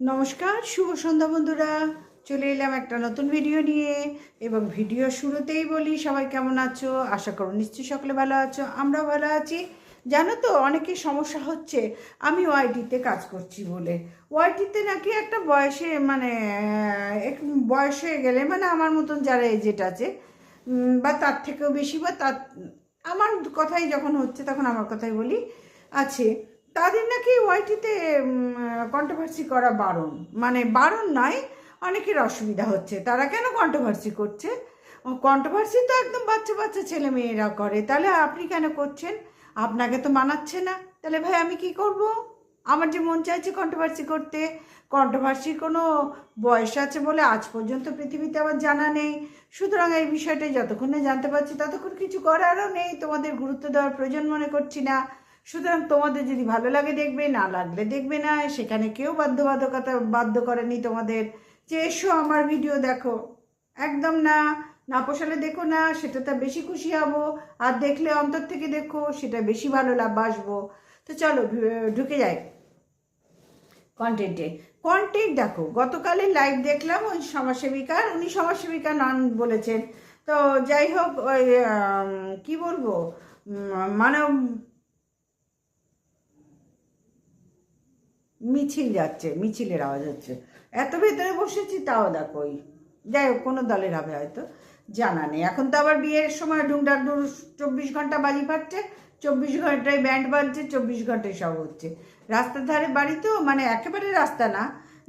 নমস্কার, শুভ সন্ধ্যা বন্ধুরা। চলে এলাম একটা নতুন ভিডিও নিয়ে এবং ভিডিও শুরুতেই বলি, সবাই কেমন আছো? আশা করো নিশ্চয়ই সকলে ভালো আছো, আমরাও ভালো আছি। জানো তো অনেকের সমস্যা হচ্ছে আমি ওয়াইটিতে কাজ করছি বলে। ওয়াইটিতে নাকি একটা বয়সে মানে এক বয়স হয়ে গেলে মানে আমার মতন যারা এজেট আছে বা তার থেকেও বেশি বা তার, আমার কথাই যখন হচ্ছে, তখন আমার কথাই বলি, আছে। তাদের নাকি ওয়াইটিতে কন্ট্রোভার্সি করা বারণ। মানে বারণ নয়, অনেকের অসুবিধা হচ্ছে। তারা কেন কন্ট্রোভার্সি করছে? কন্ট্রোভার্সি তো একদম বাচ্চা বাচ্চা ছেলে মেয়েরা করে। তাহলে আপনি কেন করছেন? আপনাকে তো মানাচ্ছে না। তাহলে ভাই, আমি কি করব? আমার যে মন চাইছে কন্ট্রোভার্সি করতে কন্ট্রোভার্সির কোনো বয়স আছে বলে আজ পর্যন্ত পৃথিবীতে আমার জানা নেই। সুতরাং এই বিষয়টা যতক্ষণ জানতে পারছি, ততক্ষণ কিছু করারও নেই। তোমাদের গুরুত্ব দেওয়ার প্রয়োজন মনে করছি না। সুতরাং তোমাদের যদি ভালো লাগে দেখবে, না লাগলে দেখবে না, সেখানে কেউ বাধ্যবাধকতা বাধ্য করেনি তোমাদের। যে এসো আমার ভিডিও দেখো। একদম না না পোষালে দেখো না, সেটা সেটাতে বেশি খুশি হব। আর দেখলে অন্তর থেকে দেখো, সেটা বেশি ভালো লাভ আসব। তো চলো ঢুকে যাই। কন্টেন্টে কন্টেন্ট দেখো গতকালে লাইভ দেখলাম ওই সমাজসেবিকার, উনি সমাজসেবিকা নন বলেছেন। তো যাই হোক, ওই কী বলব? মানব মিছিল যাচ্ছে, মিছিলের আওয়াজ হচ্ছে। এত ভেতরে বসেছি তাও দেখো ওই। যাই হোক, কোনো দলের হবে হয়তো, জানা নেই। এখন তো আবার বিয়ের সময় ডুংডাক ডুর চব্বিশ ঘণ্টা বাজি ফাটছে, চব্বিশ ঘন্টায় ব্যান্ড বাজছে, চব্বিশ ঘন্টায় সব হচ্ছে। রাস্তার ধারে বাড়ি তো মানে একেবারে রাস্তা না।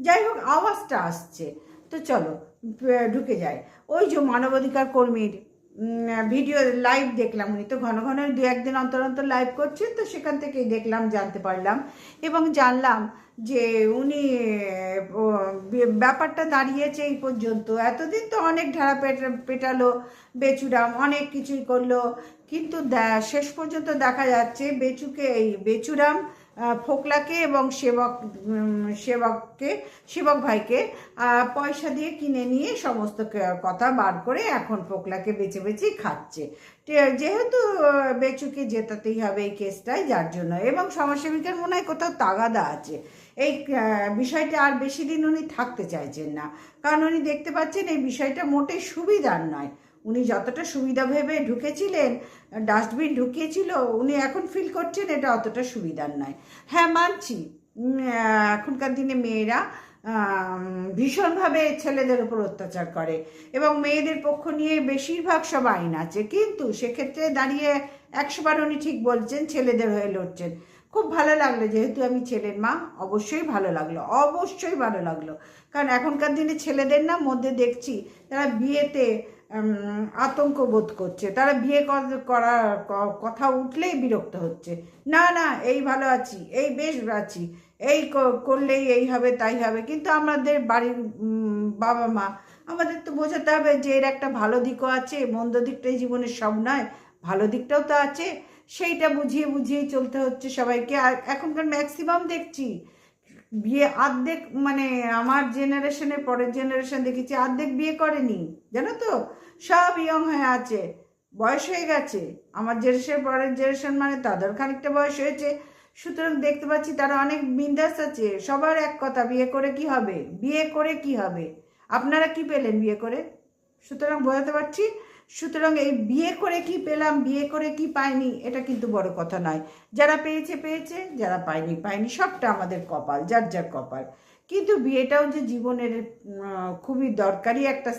যাই হোক, আওয়াজটা আসছে। তো চলো, ঢুকে যায় ওই যে মানবাধিকার কর্মীর ভিডিও লাইভ দেখলাম উনি। তো ঘন ঘন দু একদিন অন্তর অন্তর লাইভ করছেন তো সেখান থেকেই দেখলাম, জানতে পারলাম। এবং জানলাম যে উনি ব্যাপারটা দাঁড়িয়েছে এই পর্যন্ত। এতদিন তো অনেক ঢাড়া পেটা, পেটালো বেচুরাম অনেক কিছুই করল। কিন্তু শেষ পর্যন্ত দেখা যাচ্ছে বেচুকে এই বেচুরাম ফোকলাকে এবং সেবক সেবককে, সেবক ভাইকে পয়সা দিয়ে কিনে নিয়ে সমস্ত কথা বার করে এখন ফোকলাকে বেছে বেছে খাচ্ছে। যেহেতু বেচুকে জেতাতেই হবে এই কেসটাই, যার জন্য। এবং সমাজসেবিকার মনে হয় কোথাও তাগাদা আছে। এই বিষয়টা আর বেশি দিন উনি থাকতে চাইছেন না। কারণ উনি দেখতে পাচ্ছেন এই বিষয়টা মোটেই সুবিধার নয়। উনি যতটা সুবিধা ভেবে ঢুকেছিলেন ডাস্টবিন ঢুকিয়েছিল, উনি এখন ফিল করছেন এটা অতটা সুবিধার নয়। হ্যাঁ মানছি। এখনকার দিনে মেয়েরা ভীষণভাবে ছেলেদের উপর অত্যাচার করে এবং মেয়েদের পক্ষ নিয়ে বেশিরভাগ সব আইন আছে। কিন্তু সেক্ষেত্রে দাঁড়িয়ে একশোবার উনি ঠিক বলছেন, ছেলেদের হয়ে লড়ছেন। খুব ভালো লাগল, যেহেতু আমি ছেলের মা, অবশ্যই ভালো লাগল, অবশ্যই ভালো লাগল। কারণ এখনকার দিনে ছেলেদের না, মধ্যে দেখছি, তারা বিয়েতে আতঙ্ক বোধ করছে। তারা বিয়ে কর- করার কথা উঠলেই বিরক্ত হচ্ছে। না না, এই ভালো আছি, এই বেশ আছি, এই করলেই এই হবে, তাই হবে। কিন্তু আমাদের বাড়ির বাবা মা, আমাদের তো বোঝাতে হবে যে এর একটা ভালো দিকও আছে, মন্দ দিকটাই জীবনের সব নয়, ভালো দিকটাও তো আছে। সেইটা বুঝিয়ে বুঝিয়ে চলতে হচ্ছে সবাইকে। আর এখনকার ম্যাক্সিমাম দেখছি বিয়ে অর্ধেক মানে আমার জেনারেশনের পরের জেনারেশন দেখেছি, অর্ধেক বিয়ে করেনি। জানো তো? সব ইয়ং হয়ে আছে, বয়স হয়ে গেছে। আমার জেনারেশন পরের জেনারেশন মানে তাদের খানিকটা বয়স হয়েছে। সুতরাং দেখতে পাচ্ছি তারা অনেক বিন্দাস আছে। সবার এক কথা, বিয়ে করে কি হবে? বিয়ে করে কি হবে? আপনারা কি পেলেন বিয়ে করে? সুতরাং বোঝাতে পারছি? সুতরাং এই বিয়ে করে কি পেলাম, বিয়ে করে কি পাইনি, এটা কিন্তু বড় কথা নয়। যারা পেয়েছে পেয়েছে, যারা পায়নি পায়নি, সবটা আমাদের কপাল, যার যার কপাল। কিন্তু বিয়েটাও যে জীবনের খুবই দরকারি একটা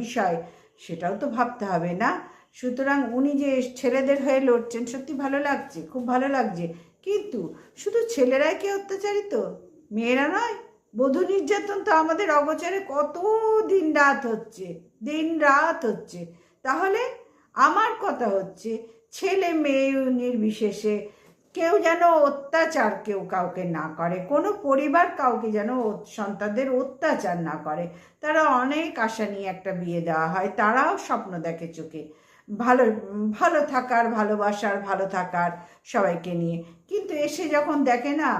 বিষয়, সেটাও তো ভাবতে হবে না। সুতরাং উনি যে ছেলেদের হয়ে লড়ছেন, সত্যি ভালো লাগছে, খুব ভালো লাগছে। কিন্তু শুধু ছেলেরাই কি অত্যাচারিত? মেয়েরা নয়, বধূ নির্যাতন তো আমাদের অগোচরে কত দিন রাত হচ্ছে, দিন রাত হচ্ছে। তাহলে আমার কথা হচ্ছে, ছেলে মেয়ে নির্বিশেষে কেউ যেন অত্যাচার কেউ কাউকে না করে, কোনো পরিবার কাউকে যেন সন্তানদের অত্যাচার না করে। তারা অনেক আশা নিয়ে একটা বিয়ে দেওয়া হয়, তারাও স্বপ্ন দেখে চোখে। ভালো ভালো থাকার, ভালোবাসার, ভালো থাকার সবাইকে নিয়ে। কিন্তু এসে যখন দেখে না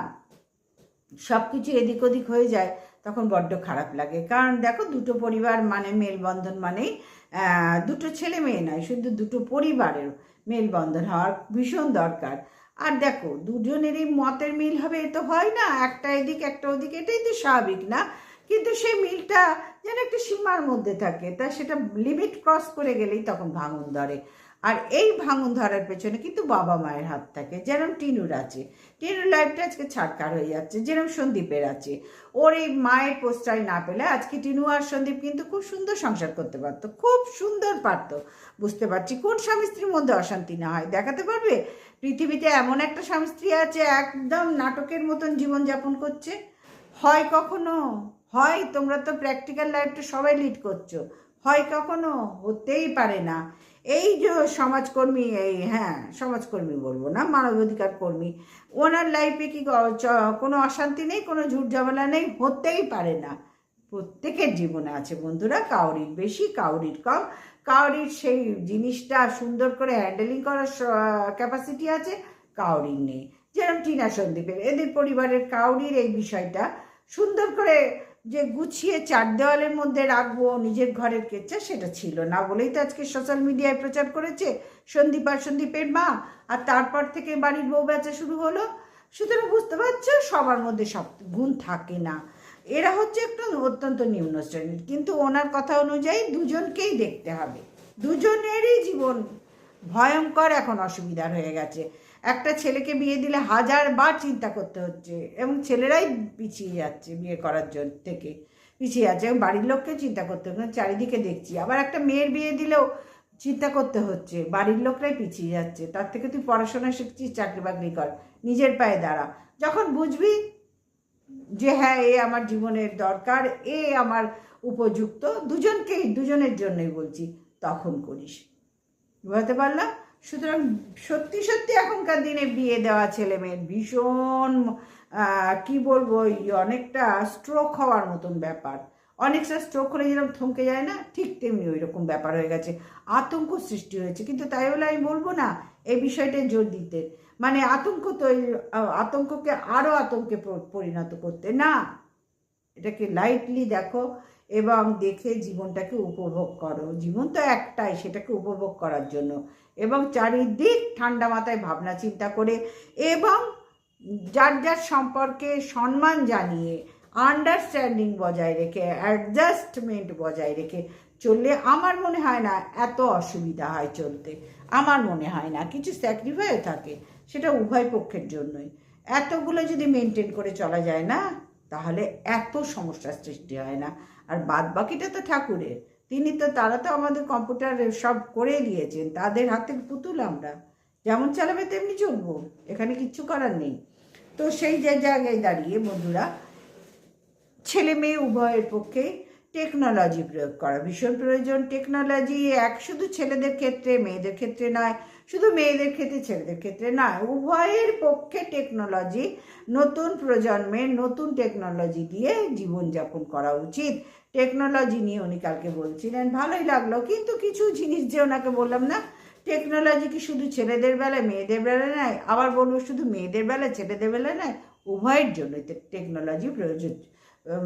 সব কিছু এদিক ওদিক হয়ে যায় তখন বড্ড খারাপ লাগে। কারণ দেখো দুটো পরিবার মানে মেলবন্ধন মানেই দুটো ছেলে মেয়ে নয়, শুধু দুটো পরিবারের মেলবন্ধন হওয়ার ভীষণ দরকার। আর দেখো, দুজনেরই মতের মিল হবে এ তো হয় না, একটা এদিক, একটা ওদিক, এটাই তো স্বাভাবিক না। কিন্তু সেই মিলটা যেন একটা সীমার মধ্যে থাকে, তা সেটা লিমিট ক্রস করে গেলেই তখন ভাঙন ধরে। আর এই ভাঙন ধরার পেছনে কিন্তু বাবা মায়ের হাত থাকে। যেরকম টিনুর আছে টিনুর লাইফটা আজকে ছাড়কার হয়ে যাচ্ছে যেরকম সন্দীপের আছে ওর এই মায়ের পোস্টাই না পেলে আজকে টিনু আর সন্দীপ কিন্তু খুব সুন্দর সংসার করতে পারতো, খুব সুন্দর পারতো। বুঝতে পারছি কোন স্বামী স্ত্রীর মধ্যে অশান্তি না হয়। দেখাতে পারবে? পৃথিবীতে এমন একটা স্বামী স্ত্রী আছে, একদম নাটকের মতন জীবনযাপন করছে। হয় কখনো? হয়, তোমরা তো প্র্যাকটিক্যাল লাইফটা সবাই লিড করছ। হয় কখনো? হতেই পারে না। এই যে সমাজকর্মী, এই হ্যাঁ সমাজকর্মী বলব না, মানবাধিকার কর্মী। ওনার লাইফে কি কোনো অশান্তি নেই, কোনো ঝুট ঝামেলা নেই, হতেই পারে না। প্রত্যেকের জীবনে আছে বন্ধুরা, কাউরির বেশি, কাউরির কম। কাউরির সেই জিনিসটা সুন্দর করে হ্যান্ডেলিং করার ক্যাপাসিটি আছে, কাউরির নেই। যেরকম টিনা সন্দীপের, এদের পরিবারের কাউরির এই বিষয়টা সুন্দর করে যে গুছিয়ে চার দেওয়ালের মধ্যে রাখব, নিজের ঘরের কেচ্ছা সেটা ছিল না বলেই তো আজকে সোশ্যাল মিডিয়ায় প্রচার করেছে সন্দীপ আর সন্দীপের মা। আর তারপর থেকে বাড়ির বউ বেচা শুরু হলো। সুতরাং বুঝতে পারছ, সবার মধ্যে সব গুণ থাকে না। এরা হচ্ছে একটু অত্যন্ত নিম্ন শ্রেণির কিন্তু ওনার কথা অনুযায়ী দুজনকেই দেখতে হবে। দুজনেরই জীবন ভয়ঙ্কর এখন অসুবিধার হয়ে গেছে। একটা ছেলেকে বিয়ে দিলে হাজার বার চিন্তা করতে হচ্ছে এবং ছেলেরাই পিছিয়ে যাচ্ছে বিয়ে করার জন্য থেকে পিছিয়ে যাচ্ছে এবং বাড়ির লোককে চিন্তা করতে হচ্ছে। চারিদিকে দেখছি। আবার একটা মেয়ের বিয়ে দিলেও চিন্তা করতে হচ্ছে। বাড়ির লোকরাই পিছিয়ে যাচ্ছে। তার থেকে তুই পড়াশোনা শিখছিস, চাকরি বাকরি কর, নিজের পায়ে দাঁড়া। যখন বুঝবি যে হ্যাঁ এ আমার জীবনের দরকার, এ আমার উপযুক্ত, দুজনকেই, দুজনের জন্যই বলছি, তখন করিস। বুঝতে পারলাম? সুতরাং সত্যি সত্যি এখনকার দিনে বিয়ে দেওয়া ছেলে মেয়ের ভীষণ কি বলব অনেকটা স্ট্রোক হওয়ার মতন ব্যাপার। অনেকটা স্ট্রোক হলে যেরকম থমকে যায় না, ঠিক তেমনি ওই রকম ব্যাপার হয়ে গেছে। আতঙ্ক সৃষ্টি হয়েছে। কিন্তু তাই বলে আমি বলব না, এই বিষয়টায় জোর দিতে। মানে আতঙ্ক তৈরি আতঙ্ককে আরও আতঙ্কে পরিণত করতে। না, এটাকে লাইটলি দেখো। এবং দেখে জীবনটাকে উপভোগ করো। জীবন তো একটাই, সেটাকে উপভোগ করার জন্য। এবং চারিদিক ঠান্ডা মাথায় ভাবনা চিন্তা করে এবং যার যার সম্পর্কে সম্মান জানিয়ে আন্ডারস্ট্যান্ডিং বজায় রেখে অ্যাডজাস্টমেন্ট বজায় রেখে চললে আমার মনে হয় না এত অসুবিধা হয় চলতে। আমার মনে হয় না, কিছু স্যাক্রিফাইও থাকে, সেটা উভয় পক্ষের জন্যই। এতগুলো যদি মেনটেন করে চলা যায় না, তাহলে এত সমস্যার সৃষ্টি হয় না। আর বাদ বাকিটা তো ঠাকুরের। তিনি তো, তারা তো আমাদের কম্পিউটার সব করে দিয়েছেন, তাদের হাতে পুতুল আমরা। যেমন চালাবে তেমনি চলবো, এখানে কিচ্ছু করার নেই। তো সেই জায়গায় দাঁড়িয়ে বন্ধুরা, ছেলে মেয়ে উভয়ের পক্ষে টেকনোলজি প্রয়োগ করা ভীষণ প্রয়োজন। টেকনোলজি এক শুধু ছেলেদের ক্ষেত্রে, মেয়েদের ক্ষেত্রে নয়, শুধু মেয়েদের ক্ষেত্রে, ছেলেদের ক্ষেত্রে নয়, উভয়ের পক্ষে টেকনোলজি নতুন প্রজন্মের নতুন টেকনোলজি দিয়ে জীবনযাপন করা উচিত। টেকনোলজি নিয়ে উনি কালকে বলছিলেন, ভালোই লাগল। কিন্তু কিছু জিনিস যে ওনাকে বললাম না, টেকনোলজি কি শুধু ছেলেদের বেলায়, মেয়েদের বেলায় নয়, আবার বলব শুধু মেয়েদের বেলায়, ছেলেদের বেলায় নয়, উভয়ের জন্য টেকনোলজি প্রয়োজন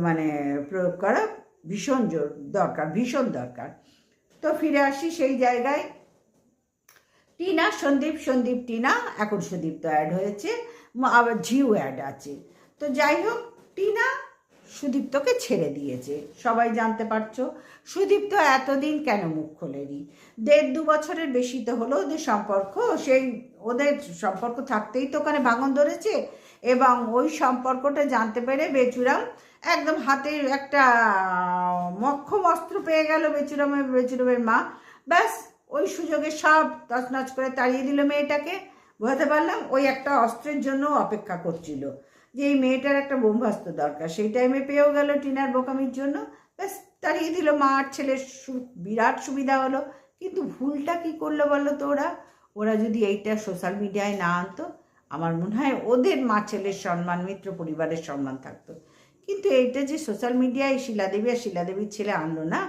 মানে প্রয়োগ করা ভীষণ জোর দরকার, ভীষণ দরকার। তো ফিরে আসি সেই জায়গায়। টিনা, সন্দীপ সন্দীপ টিনা, এখন সুদীপ তো অ্যাড হয়েছে, আবার ঝিউ অ্যাড আছে। তো যাই হোক, টিনা সুদীপ্তকে ছেড়ে দিয়েছে। সবাই জানতে পারছ, সুদীপ্ত এতদিন কেন মুখ খোলেনি? দেড় দু বছরের বেশি তো হলো ওদের সম্পর্ক, সেই ওদের সম্পর্ক থাকতেই তো ওখানে ভাঙন ধরেছে এবং ওই সম্পর্কটা জানতে পেরে বেচুরাম একদম হাতে একটা মক্ষম অস্ত্র পেয়ে গেল বেচুরামের বেচুরামের মা। ব্যাস, ওই সুযোগে সব তছনছ করে তাড়িয়ে দিল মেয়েটাকে। বোঝাতে পারলাম ওই একটা অস্ত্রের জন্য অপেক্ষা করছিল। যে এই মেয়েটার একটা বোমবাস্ত দরকার। সেই টাইমে পেয়েও গেল টিনার বোকামির জন্য। ব্যাস, তাড়িয়ে দিল মা আর ছেলের বিরাট সুবিধা হলো। কিন্তু ভুলটা কি করল বলো তো ওরা? ওরা যদি এইটা সোশ্যাল মিডিয়ায় না আনতো, আমার মনে হয় ওদের মা ছেলের সম্মান, মিত্র পরিবারের সম্মান থাকতো। কিন্তু এইটা যে সোশ্যাল মিডিয়ায় শিলাদেবী আর শিলাদেবীর ছেলে আনলো না,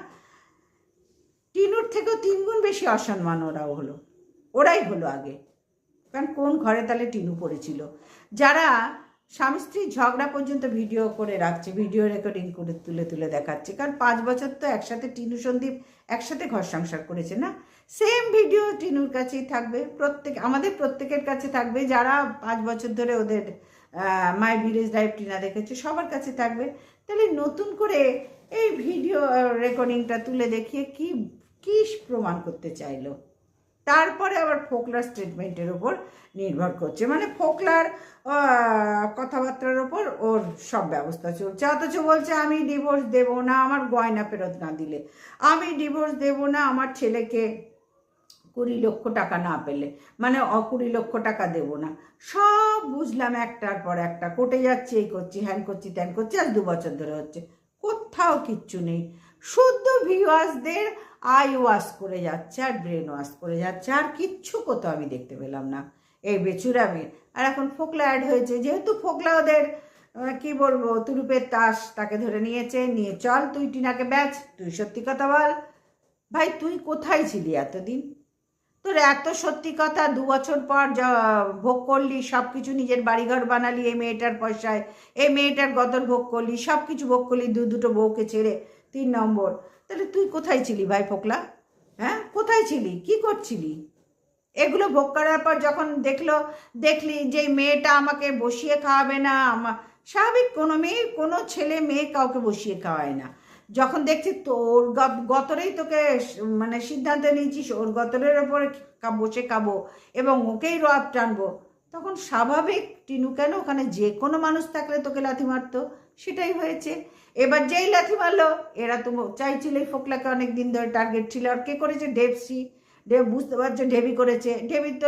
টিনুর থেকেও তিনগুণ বেশি অসম্মান ওরাও হলো। ওরাই হলো আগে। কারণ কোন ঘরে তাহলে টিনু পড়েছিল? যারা স্বামী স্ত্রী ঝগড়া পর্যন্ত ভিডিও করে রাখছে, ভিডিও রেকর্ডিং করে তুলে তুলে দেখাচ্ছে। কারণ পাঁচ বছর তো একসাথে টিনু সন্দীপ একসাথে ঘর সংসার করেছে না? সেম ভিডিও টিনুর কাছেই থাকবে, প্রত্যেক আমাদের প্রত্যেকের কাছে থাকবে, যারা পাঁচ বছর ধরে ওদের মাই ভিলেজ লাইফ টিনা দেখেছে, সবার কাছে থাকবে। তাহলে নতুন করে এই ভিডিও রেকর্ডিংটা তুলে দেখিয়ে কি কি প্রমাণ করতে চাইলো? তারপরে আবার ফোকলার স্টেটমেন্টের ওপর নির্ভর করছে। মানে ফোকলার কথাবার্তার ওপর ওর সব ব্যবস্থা চলছে। অথচ বলছে, আমি ডিভোর্স দেব না, আমার গয়না ফেরত না দিলে। আমি ডিভোর্স দেব না, আমার ছেলেকে কুড়ি লক্ষ টাকা না পেলে। মানে কুড়ি লক্ষ টাকা দেব না। সব বুঝলাম একটার পর একটা। কোটে যাচ্ছে, এই করছি, হ্যান করছি, ত্যান করছি আর দু বছর ধরে হচ্ছে। কোথাও কিচ্ছু নেই। শুদ্ধ ভিউয়ার্সদের আই ওয়াশ করে যাচ্ছে, আর ব্রেন ওয়াশ করে যাচ্ছে, আর কিচ্ছু কোথাও আমি দেখতে পেলাম না। এই বেচুরামি আর এখন ফোকলা অ্যাড হয়েছে। যেহেতু ফোকলা ওদের কি বলব, তুরুপের তাস তাকে ধরে নিয়েছে। নিয়ে চল, তুই টিনাকে ব্যাচ, তুই সত্যি কথা বল। ভাই, তুই কোথায় ছিলি এতদিন? তোর এত সত্যি কথা, দু বছর পর যা, ভোগ করলি সব কিছু নিজের বাড়িঘর বানালি এই মেয়েটার পয়সায়। এই মেয়েটার গদর ভোগ করলি সব কিছু ভোগ করলি দু দুটো বউকে ছেড়ে, তিন নম্বর। তাহলে তুই কোথায় ছিলি ভাই ফোকলা? হ্যাঁ কোথায় ছিলি? কি করছিলি? এগুলো ভোগ করার পর যখন দেখল, দেখলি যে মেয়েটা আমাকে বসিয়ে খাওয়াবে না আমার স্বাভাবিক কোনো মেয়ে, কোনো ছেলে মেয়ে কাউকে বসিয়ে খাওয়ায় না। যখন দেখছি তোর গতরেই তোকে মানে সিদ্ধান্ত নিয়েছিস ওর গতরের ওপরে বসে খাব এবং ওকেই রব টানবো, তখন স্বাভাবিক টিনু কেন? ওখানে যে কোনো মানুষ থাকলে তোকে লাথি মারতো। সেটাই হয়েছে। এবার যেই লাথি মারলো, এরা তো চাইছিলেই ফোকলাকে অনেক দিন ধরে টার্গেট ছিল। আর কে করেছে? ডেপসি ডেভ বুঝতে পারছ, ঢেবি করেছে। ঢেবির তো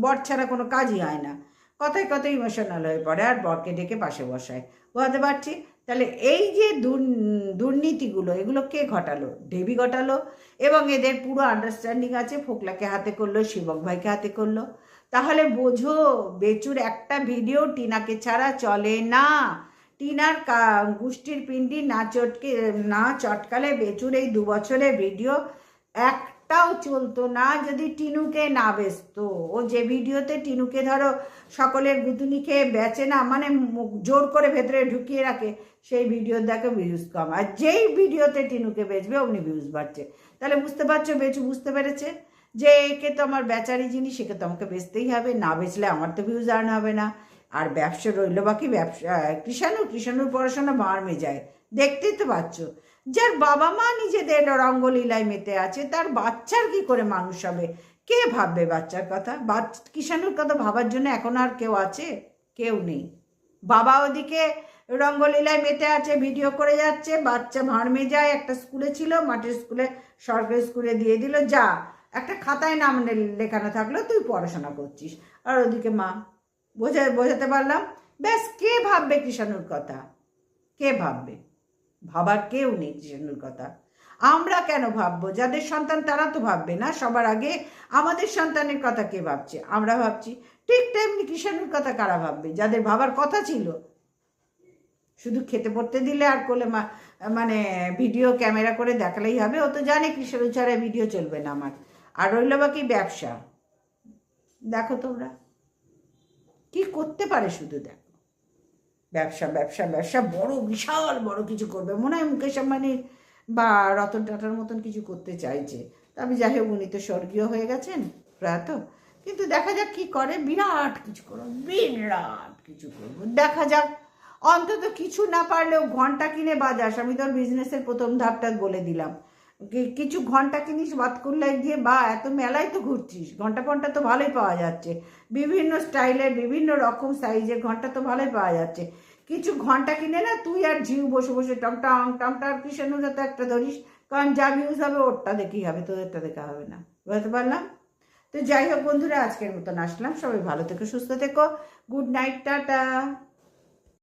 বর ছাড়া কোনো কাজই হয় না। কথায় কথায় ইমোশনাল হয়ে পড়ে আর বরকে ডেকে পাশে বসায়। বোঝাতে পারছি? তাহলে এই যে দুর্- দুর্নীতিগুলো, এগুলো কে ঘটালো? ডেবি ঘটালো এবং এদের পুরো আন্ডারস্ট্যান্ডিং আছে, ফোকলাকে হাতে করল, শিবক ভাইকে হাতে করল। তাহলে বোঝো, বেচুর একটা ভিডিও টিনাকে ছাড়া চলে না। টিনার গোষ্ঠীর পিণ্ডি না চটকে, না চটকালে বেচুর এই দু বছরের ভিডিও একটাও চলতো না, যদি টিনুকে না বেচতো। ও যে ভিডিওতে টিনুকে ধরো সকলের গুতুনি খেয়ে বেচে না মানে জোর করে ভেতরে ঢুকিয়ে রাখে, সেই ভিডিও দেখে ভিউজ কম। আর যেই ভিডিওতে টিনুকে বেচবে, অমনি ভিউজ বাড়ছে। তাহলে বুঝতে পারছ বেচু, বুঝতে পেরেছে? যে একে তো আমার বেচারি জিনিস, একে তো আমাকে বেচতেই হবে। না বেচলে আমার তো ভিউজ আর্ন হবে না। আর ব্যবসা রইল বাকি ব্যবসা কৃষাণু, কৃষাণুর পড়াশোনা বাড়মে যায়। দেখতেই তো পাচ্ছ। যার বাবা মা নিজেদের রঙ্গলীলায় মেতে আছে, তার বাচ্চার কি করে মানুষ হবে? কে ভাববে বাচ্চার কথা? বাচ্চা কিষাণুর কথা ভাবার জন্য এখন আর কেউ আছে? কেউ নেই। বাবা ওদিকে রঙ্গলীলায় মেতে আছে, ভিডিও করে যাচ্ছে, বাচ্চা ভাঁড়মে যায়, একটা স্কুলে ছিল, মাটির স্কুলে, সরকারি স্কুলে দিয়ে দিল, যা, একটা খাতায় নাম লেখানো থাকল, তুই পড়াশোনা করছিস। আর ওদিকে মা, বোঝা, বোঝাতে পারলাম, ব্যাস, কে ভাববে কৃষাণুর কথা? কে ভাববে? ভাবার কেউ নেই কৃষাণুর কথা। আমরা কেন ভাববো? যাদের সন্তান তারা তো ভাববে না। সবার আগে আমাদের সন্তানের কথা কে ভাবছে? আমরা ভাবছি, ঠিক তেমনি কৃষাণুর কথা কারা ভাববে? যাদের ভাবার কথা ছিল। শুধু খেতে পড়তে দিলে আর কোলে মানে ভিডিও, ক্যামেরা করে দেখালেই হবে। ও তো জানে কৃষাণু ছাড়া ভিডিও চলবে না আমার। আর রইল বাকি ব্যবসা। দেখো তোমরা। কি করতে পারে শুধু দেখো। ব্যবসা ব্যবসা ব্যবসা, বড়, বিশাল বড় কিছু করবে। মনে হয় মুকেশ আম্বানির বা রতন টাটার মতন কিছু করতে চাইছে। আমি যাই হোক, উনি তো স্বর্গীয় হয়ে গেছেন, প্রয়াত। কিন্তু দেখা যাক কি করে, বিরাট কিছু করো বিরাট কিছু করব দেখা যাক, অন্তত কিছু না পারলেও ঘণ্টা কিনে বাজাস। আমি তোর বিজনেসের প্রথম ধাপটা বলে দিলাম। কিছু ঘণ্টা কিনিস বাতকুল্লায় গিয়ে বা এত মেলায় তো ঘুরছিস, ঘণ্টা ফন্টা তো ভালোই পাওয়া যাচ্ছে। বিভিন্ন স্টাইলের বিভিন্ন রকম সাইজের ঘণ্টা তো ভালোই পাওয়া যাচ্ছে। কিছু ঘণ্টা কিনে না তুই আর ঝিউ বসে বসে টমটং টমটা আর কৃষ্ণের তো একটা ধরিস, কারণ যা ভিউজ হবে ওরটা দেখেই হবে, তোদেরটা দেখা হবে না। বুঝতে পারলাম? তো যাই হোক বন্ধুরা, আজকের মতন আসলাম। সবাই ভালো থেকো, সুস্থ থেকো। Good night, tata.